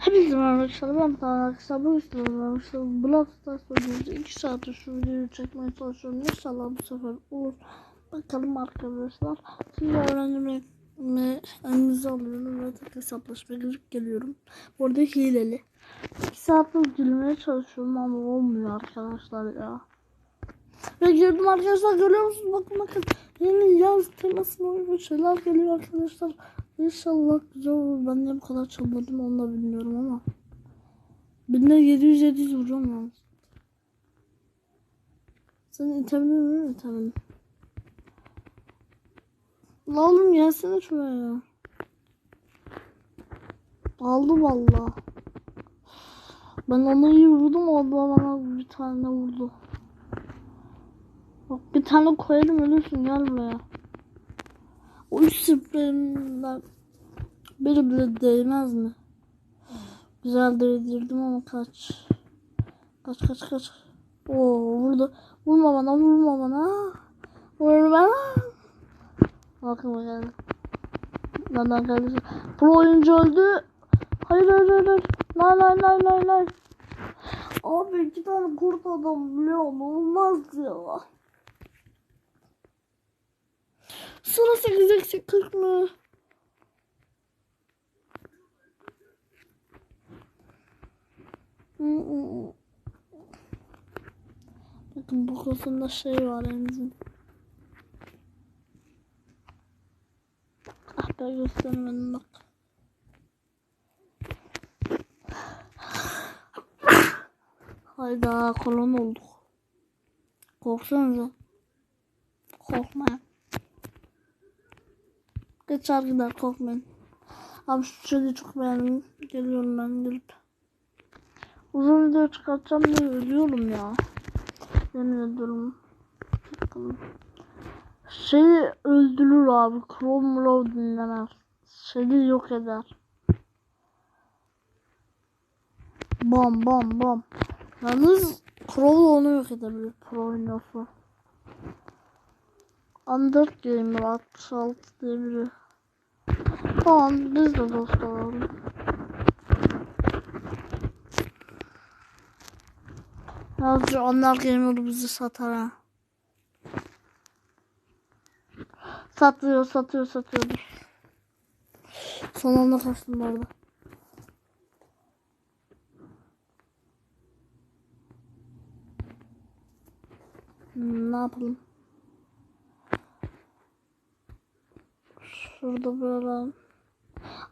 Hepinize merhaba arkadaşlar ben arkadaşlar. Bu istiyorum arkadaşlar Block Stars oynuyoruz. 2 saattir şu videoyu çekmeye çalışıyorum. İnşallah bu sefer olur. Bakalım arkadaşlar. Şimdi öğrencime elinize alıyorum ve tek hesaplaşmaya girip geliyorum. Bu arada hileli. 2 saattir girmeye çalışıyorum ama olmuyor arkadaşlar ya. Ve girdim arkadaşlar görüyor musunuz? Bakın bakın. Yeni yaz temasına uygun şeyler geliyor arkadaşlar İnşallah güzel olur. Ben niye bu kadar çalmadım onu da bilmiyorum ama. Binde 700 700 vuruyorum yalnız. Senin itemin mi itemin? La oğlum gelsene şuraya ya. Aldı valla. Ben onu iyi vurdum o bana bir tane vurdu. Bak bir tane koyalım ölürsün gel buraya. O üç spreyimden biri bile değmez mi? Güzel değdirdim ama kaç. Kaç kaç kaç. Oo vurdu. Vurma bana vurma bana. Vur bana. Bakın bakalım. Benden geldi. Pro oyuncu öldü. Hayır hayır hayır. hayır. Lay lay lay lay lay. Abi iki tane kurt adam musun? Olmaz ya. Sonra 8 eksi 40 mı? Bakın bu kafasında şey var elimizin. Ah be göstermedim bak. Hayda kolon olduk. Korksanıza. Korkmayın. Geçer gider korkmayın. Abi şu çocuğu çok beğendim. Geliyorum ben gelip. Uzun video çıkartacağım diye ölüyorum ya. Yemin ediyorum. Bakalım. Şeyi öldürür abi. Chrome Row dinlemez. Şeyi yok eder. Bam bam bam. Yalnız Crow onu yok edebilir. Pro oynuyorsa. Under Gamer 66 diye biri. Tamam biz de dost olalım. Yazıcı onlar bizi satar ha. Satıyor satıyor satıyordur. Son anda kaçtım bu arada. Hmm, ne yapalım? Şurada böyle.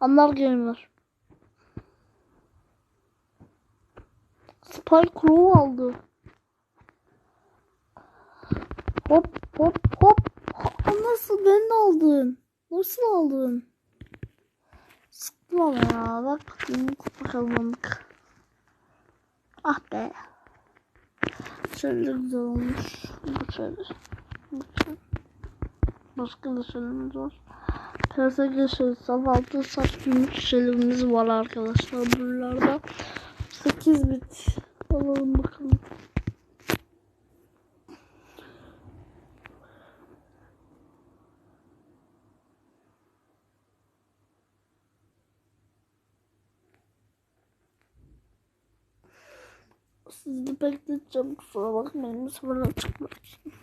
Anlar gamer. Spike Crow aldı. Hop hop hop. Aa, Nasıl ben de aldın? Nasıl aldın? Sıktım ama ya. Bak kupa kazandık. Ah be. Şöyle güzel olmuş. Bu şöyle. Bu şöyle. Başka da şeylerimiz var. PSG şey sabah 6 saat gümüş şeylerimiz var arkadaşlar buralarda. 8 bit alalım bakalım. Sizi bekleteceğim kusura bakmayın. Açık bırakayım.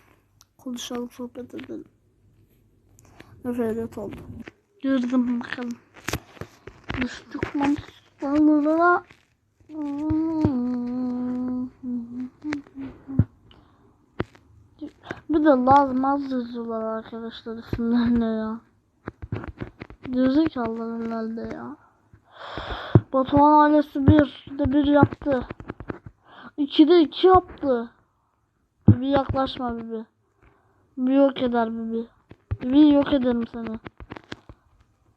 Konuşalım sohbet edelim. Nefret oldu. Girdim bakalım. Düştük monsterlara. Bir de lazım az yazıyorlar arkadaşlar isimlerine ya. Gerizekalılar herhalde ya. Batuhan ailesi bir de bir yaptı. İki de iki yaptı. Bir yaklaşma Bibi. Bir yok eder Bibi. Bibi yok ederim seni.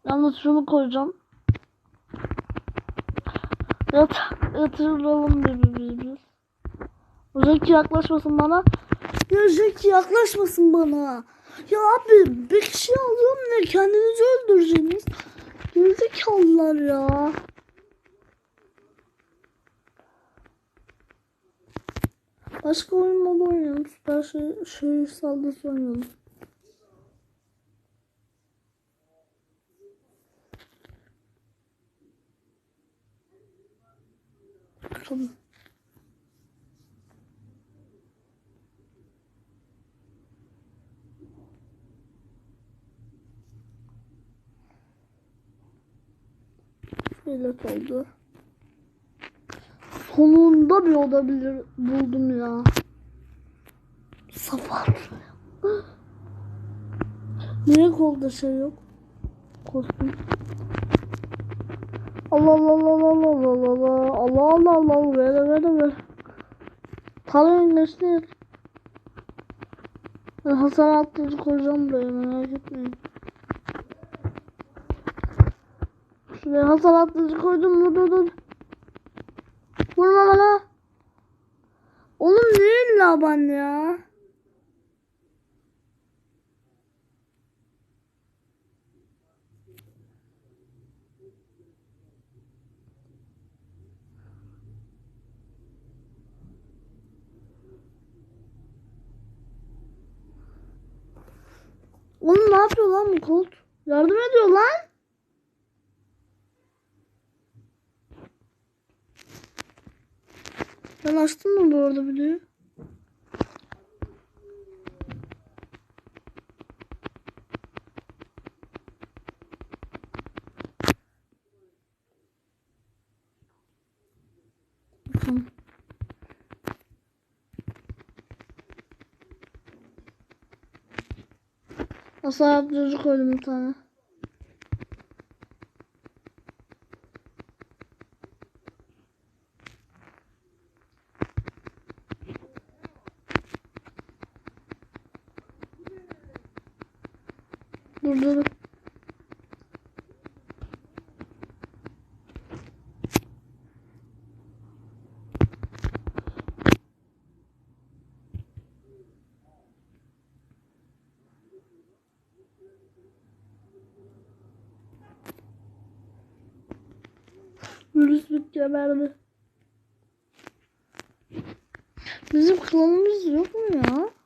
Yalnız şunu koyacağım. Yat, yatıralım Bibi'yi biz. Jackie yaklaşmasın bana. Ya Jackie yaklaşmasın bana. Ya abi bir kişi alıyorum ne kendinizi öldüreceğiniz. Gerizekalılar ya. Başka oyun modu oynayalım. Süper şey, şey saldırısı oynayalım. bakalım. Şöyle oldu. Sonunda bir oda bilir, buldum ya. Safar. Niye kolda şey yok? Kostüm. Allah Allah Allah Allah Allah Allah Allah Allah Allah Allah ver ver ver. Geçti. Ben hasar attırıcı koyacağım buraya merak etmeyin. Şuraya hasar attırıcı koydum dur dur dur. Vurma bana. Oğlum ne illa ben ya? Oğlum ne yapıyor lan bu Colt? Yardım ediyor lan. Sen açtın mı bu arada videoyu? Asla çocuk öldüm bir tane. Dur. Virüs geberdi. Bizim klanımız yok mu ya?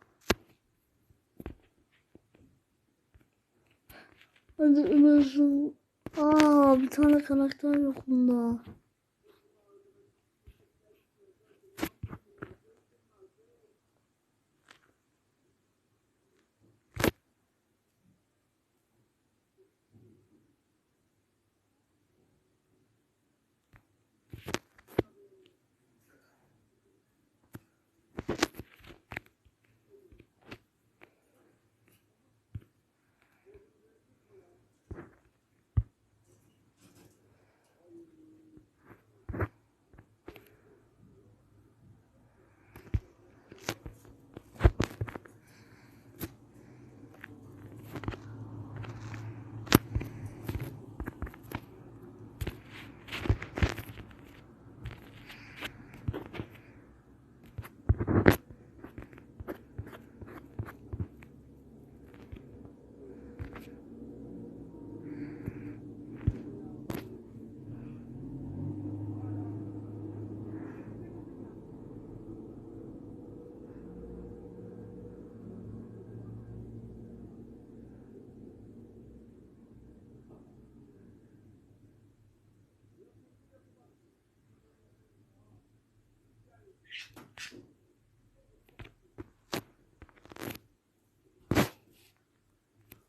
Hadi Ömer'cim. Aa bir tane karakter yok bunda.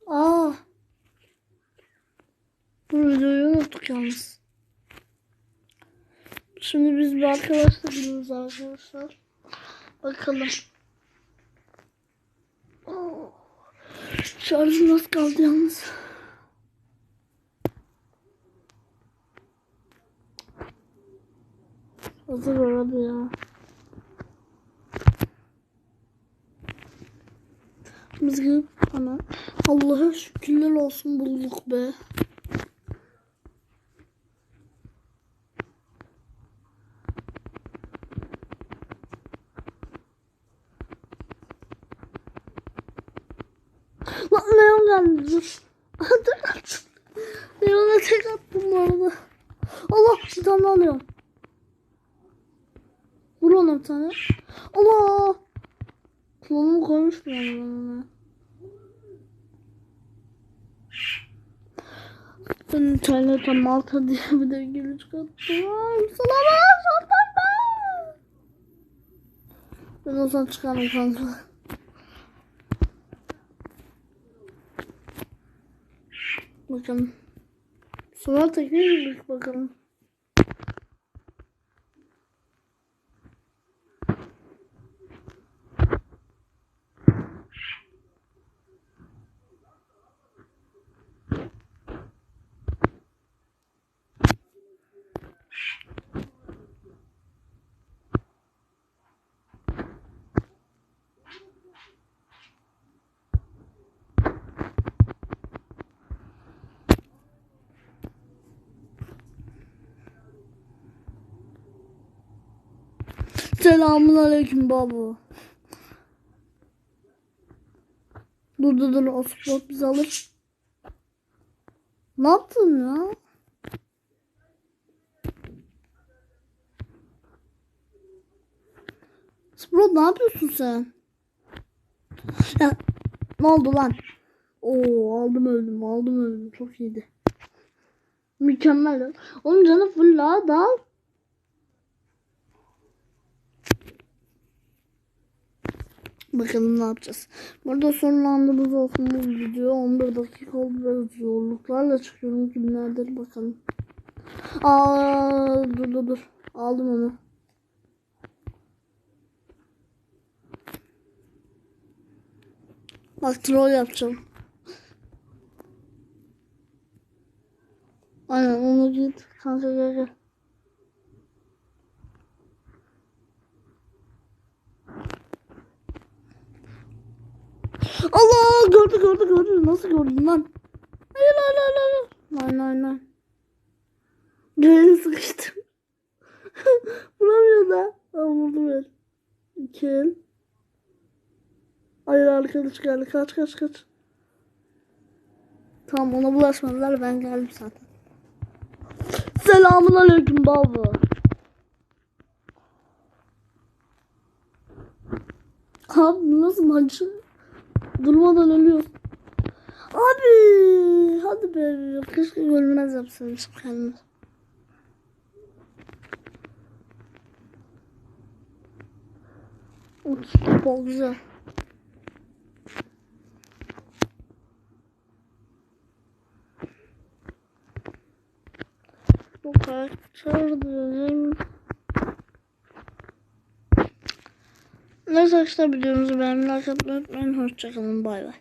Aa. Bu videoyu unuttuk yalnız. Şimdi biz bir arkadaşla gidiyoruz arkadaşlar. Bakalım. Oo. Şarjım nasıl kaldı yalnız. Hazır orada ya. Biz gidip ana. Allah'a şükürler olsun bulduk be. Lan Leon geldi dur. Dur at. Leon'a tek attım bu arada. Allah bir tane Leon. Vur ona bir tane. Allah. Klonumu koymuş mu ben ona? Ben internetten Malta diye bir de gülüş kattım. Ay, Sana bak, sana bak. Ben o zaman çıkarım kanka. Bakalım. Tekrar girdik bakalım. Selamun aleyküm baba. Dur dur dur o spot bizi alır. Ne yaptın ya? Sprot ne yapıyorsun sen? Ya, ne oldu lan? Oo aldım öldüm aldım öldüm çok iyiydi. Mükemmel. Onun canı full la dal. Bakalım ne yapacağız. Burada sonlandığımız olsun bu video. 11 dakika oldu biraz zorluklarla çıkıyorum günlerdir bakalım. Aa dur dur dur. Aldım onu. Bak troll yapacağım. Aynen onu git. Kanka gel gel. Allah gördü gördü. Nasıl gördün lan? Hayır hayır hayır hayır. Hayır hayır. Geri sıkıştım. Vuramıyor da. Aa, vurdu ben. İki. Hayır arkadaş geldi. Kaç kaç kaç. Tamam ona bulaşmadılar ben geldim zaten. Selamun aleyküm baba. Abi nasıl maçı? Durmadan ölüyor. Abi hadi be keşke görmez yapsaymışım kendimi. Çok güzel. Bu karakter arkadaşlar videomuzu beğenmeyi, like atmayı unutmayın. Hoşçakalın. Bay bay.